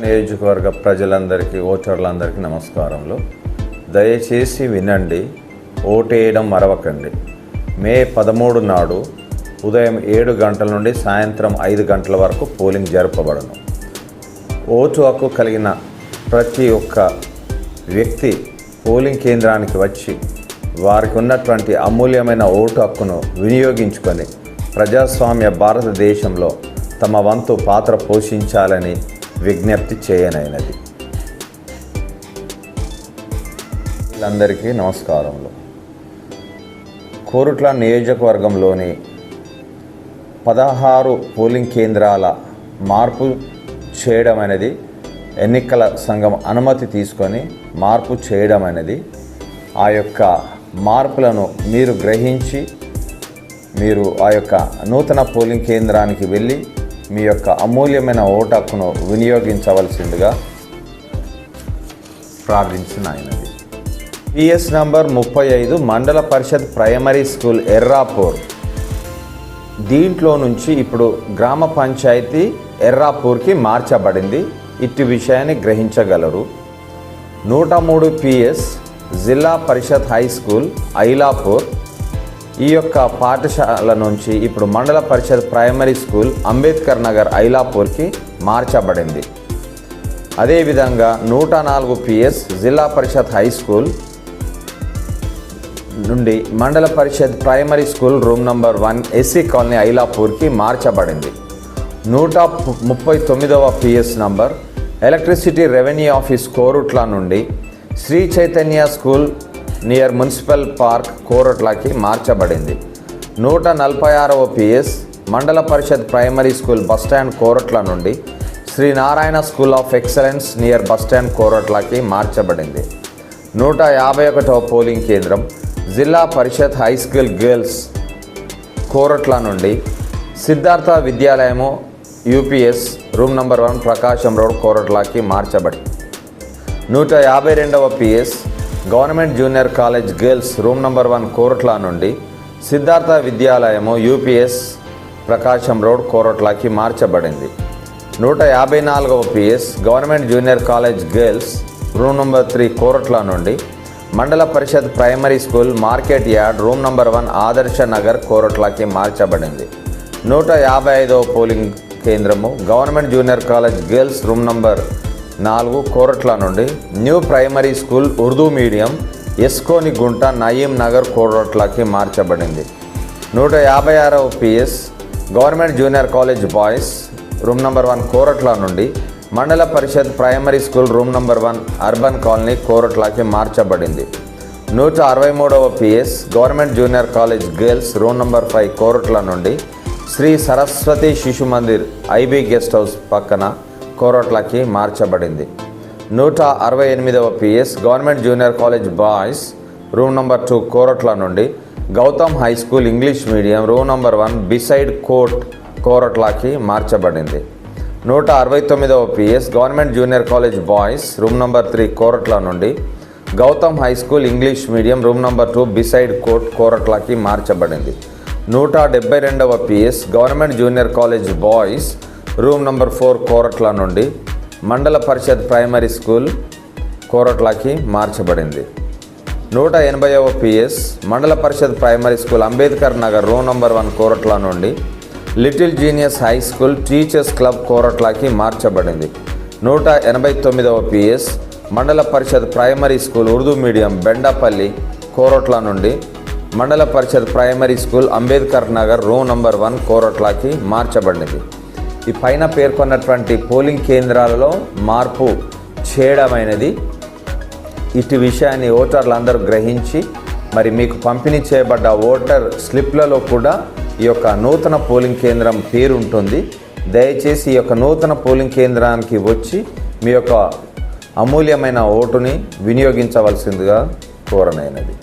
నియోజకవర్గ ప్రజలందరికీ ఓటర్లందరికీ నమస్కారములు. దయచేసి వినండి ఓటేయడం మరవకండి. మే పదమూడు నాడు ఉదయం ఏడు గంటల నుండి సాయంత్రం ఐదు గంటల వరకు పోలింగ్ జరపబడను. ఓటు హక్కు కలిగిన ప్రతి ఒక్క వ్యక్తి పోలింగ్ కేంద్రానికి వచ్చి వారికి ఉన్నటువంటి అమూల్యమైన ఓటు హక్కును వినియోగించుకొని ప్రజాస్వామ్య భారతదేశంలో తమ వంతు పాత్ర పోషించాలని విజ్ఞప్తి చేయనైనది. అందరికీ నమస్కారములు. కోరుట్ల నియోజకవర్గంలోని పదహారు పోలింగ్ కేంద్రాల మార్పు చేయడం అనేది ఎన్నికల సంఘం అనుమతి తీసుకొని మార్పు చేయడం అనేది ఆ యొక్క మార్పులను మీరు గ్రహించి మీరు ఆ యొక్క నూతన పోలింగ్ కేంద్రానికి వెళ్ళి మీ యొక్క అమూల్యమైన ఓటు హక్కును వినియోగించవలసిందిగా ప్రార్థించిన ఆయనది పిఎస్ నంబర్ ముప్పై ఐదు మండల పరిషత్ ప్రైమరీ స్కూల్ ఎర్రాపూర్. దీంట్లో నుంచి ఇప్పుడు గ్రామ పంచాయతీ ఎర్రాపూర్కి మార్చబడింది. ఇట్టి విషయాన్ని గ్రహించగలరు. నూట మూడు పిఎస్ జిల్లా పరిషత్ హై స్కూల్ ఐలాపూర్. ఈ యొక్క పాఠశాల నుంచి ఇప్పుడు మండల పరిషత్ ప్రైమరీ స్కూల్ అంబేద్కర్ నగర్ ఐలాపూర్కి మార్చబడింది. అదేవిధంగా నూట నాలుగు పిఎస్ జిల్లా పరిషత్ హై స్కూల్ నుండి Mandal Parishad primary school room number one SC colony ఐలాపూర్కి మార్చబడింది. నూట ముప్పై తొమ్మిదవ PS number electricity revenue office Koratla నుండి Shri Chaitanya school near municipal park కోరట్లకి మార్చబడింది. నూట నలభై ఆరవ PS Mandal Parishad primary school bus stand Koratla నుండి Shri Narayana school of excellence near bus stand కోరట్లకి మార్చబడింది. నూట యాభై ఒకటవ పోలింగ్ కేంద్రం Zilla Parishad high school girls Koratla నుండి Siddhartha విద్యాలయము UPS room number one Prakasam road కోరట్లకి మార్చబడింది నూట యాభై రెండవ PS government junior college girls room number one Koratla నుండి సిద్ధార్థ విద్యాలయము యూపీఎస్ ప్రకాశం రోడ్ కోరట్లకి మార్చబడింది. నూట యాభై నాలుగవ PS government junior college girls room number three Koratla నుండి Mandal Parishad primary school market yard room number one Adarsh Nagar కోరట్లకి మార్చబడింది. నూట యాభై ఐదవ పోలింగ్ కేంద్రము government junior college girls room number నాలుగు కోరట్ల నుండి new primary school Urdu medium ఎస్కోని గుంట నయీం నగర్ కోరట్లకి మార్చబడింది. నూట యాభై ఆరవ PS government junior college boys room number one Koratla నుండి Mandal Parishad primary school room number one urban colony కోరట్లకి మార్చబడింది. నూట అరవై మూడవ PS government junior college girls room number five Koratla నుండి శ్రీ సరస్వతి శిశు మందిర్ ఐబీ గెస్ట్ హౌస్ పక్కన కోరట్లకి మార్చబడింది. నూట అరవై ఎనిమిదవ PS government junior college boys room number two Koratla నుండి Gautam high school English medium room number one beside court కోరట్లకి మార్చబడింది. నూట అరవై తొమ్మిదవ PS government junior college boys room number three Koratla నుండి Gautam high school English medium room number two beside court కోరట్లకి మార్చబడింది. నూట డెబ్బై రెండవ PS government junior college boys room number four Koratla నుండి మండల పరిషత్ ప్రైమరీ స్కూల్ కోరట్లకి మార్చబడింది. నూట ఎనభైవ PS Mandal Parishad primary school Ambedkar Nagar room number one Koratla నుండి little genius high school teachers club కోరట్లకి మార్చబడింది. నూట ఎనభై తొమ్మిదవ PS Mandal Parishad primary school Urdu medium Bendapalli Koratla నుండి Mandal Parishad primary school Ambedkar Nagar room number one కోరట్లకి మార్చబడింది. ఈ పైన పేర్కొన్నటువంటి polling కేంద్రాలలో మార్పు చేయడమైనది ఇటు విషయాన్ని ఓటర్లు అందరూ గ్రహించి మరి మీకు పంపిణీ చేయబడ్డ ఓటర్ స్లిప్లలో కూడా ఈ యొక్క నూతన పోలింగ్ కేంద్రం పేరు ఉంటుంది. దయచేసి ఈ యొక్క నూతన పోలింగ్ కేంద్రానికి వచ్చి మీ యొక్క అమూల్యమైన ఓటుని వినియోగించవలసిందిగా కోరనైనది.